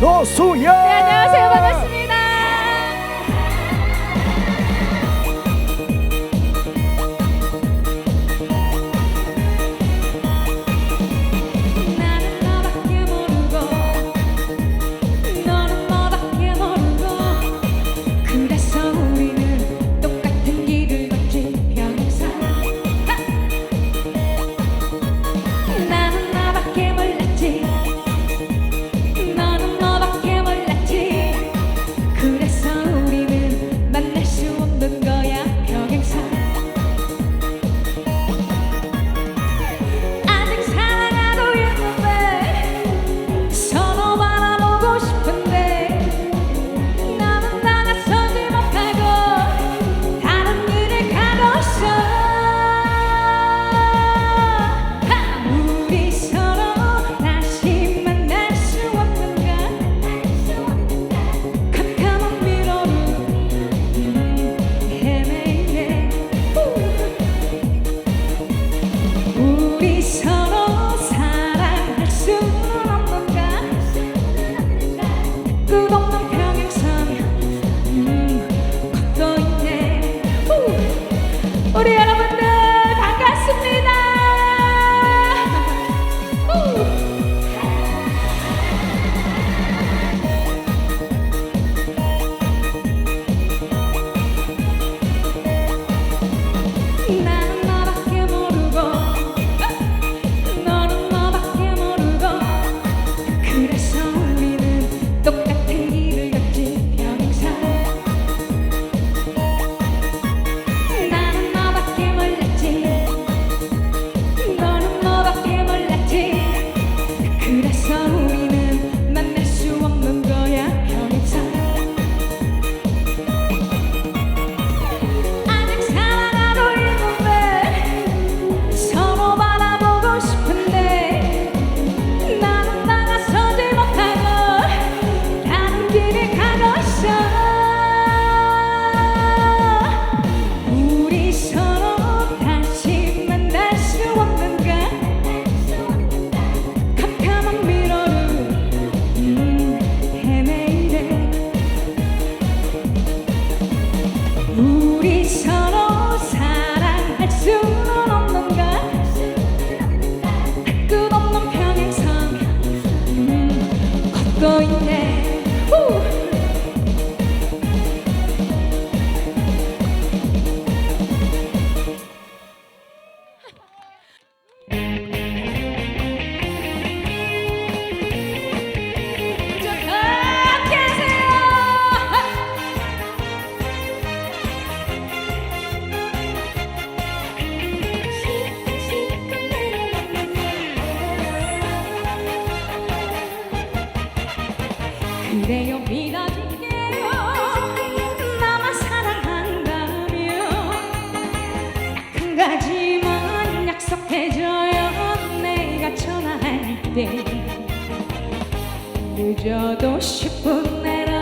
노수야. 네, 안녕하세요. 반갑습니다. 때 늦어도 10분 내로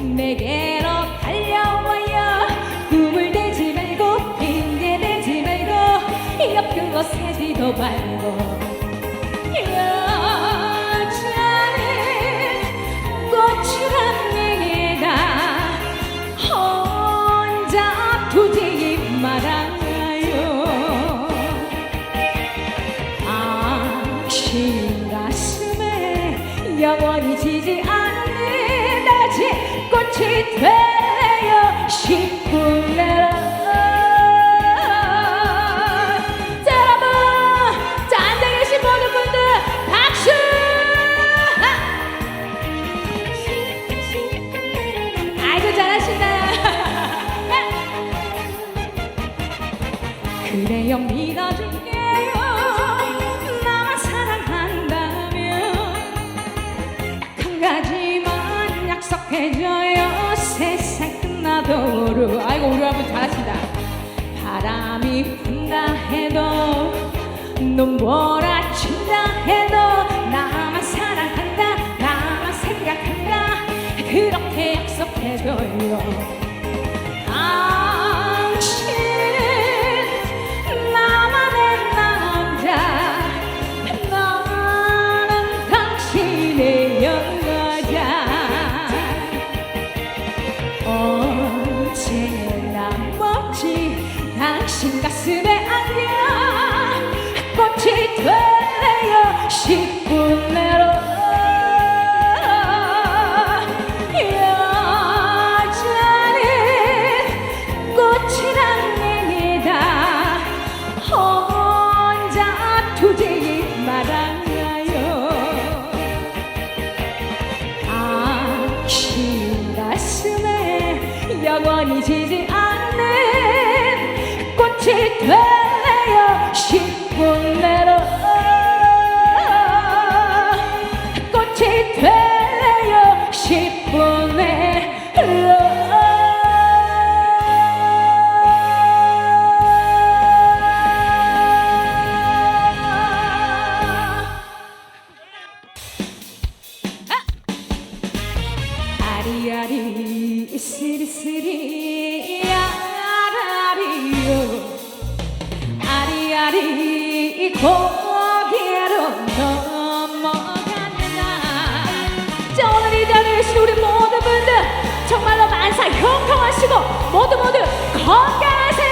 내게로 달려와요. 꿈을 대지 말고 핑계 대지 말고 옆으로 새지도 말고. 지지 않는 아직 꽃이 되어 싶을래라 그래요 믿어줘. 동으로 아이고 우리 아버지 잘하시다. 바람이 분다 해도 눈보라 친다 해도 꽃이 되어 10분 내로. 꽃이 되어 10분 내로. 아리아리 스리스리 야라리요 아리아리 고개로 넘어간다 자 오늘 이 자리에 계신 우리 모든 분들 정말로 만사 형통하시고 모두 모두 건강하세요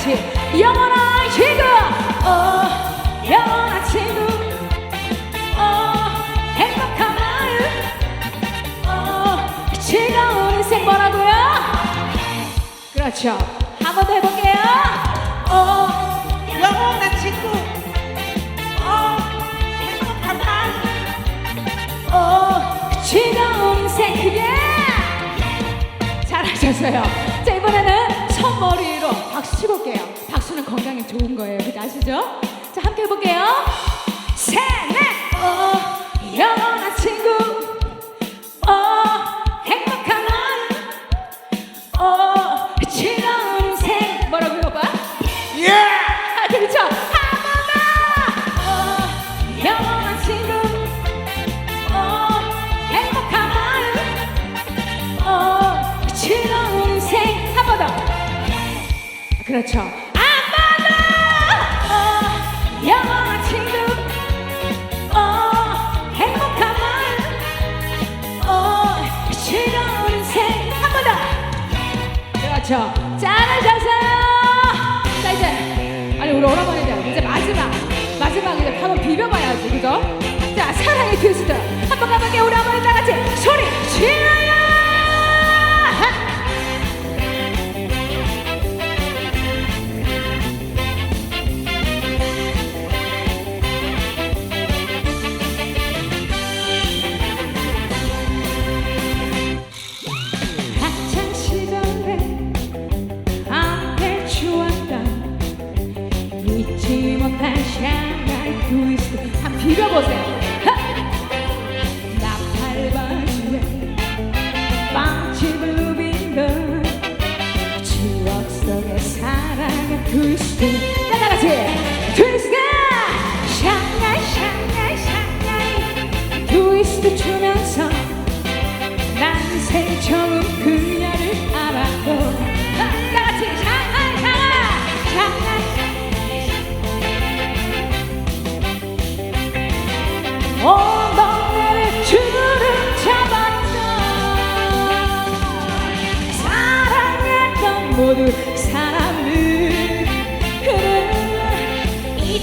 같이 영원한 친구 어 영원한 친구. 어 행복한 마음. 어 즐거운 인생 뭐라고요? 그렇죠. 한 번 더 해볼게요. 어 영원한 친구. 어 행복한 마음. 어, 즐거운 인생 크게 잘하셨어요. 자 이번에는 손 머리로 박수 치볼게요. 박수는 건강에 좋은 거예요. 그죠 아시죠? 자 함께 해볼게요. 그렇죠. 더. 어, 영원한 친구. 어, 행복한 마음. 어, 즐거운 인생. 한 번 더. 그렇죠. 잘하셨어요. 자 이제 아니 우리 오라버니들 이제 마지막 마지막 이제 한번 비벼봐야지 그죠? 자 사랑의 듀스트 한번 가볼게요 우리 어머니 다 같이 소리 질러 You.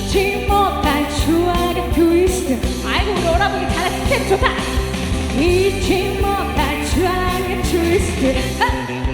잊지 못할 추억의 트위스트 아이고 우리 오라버니 잘했어 스텝 좋다. 잊지 못할 추억의 트위스트 아,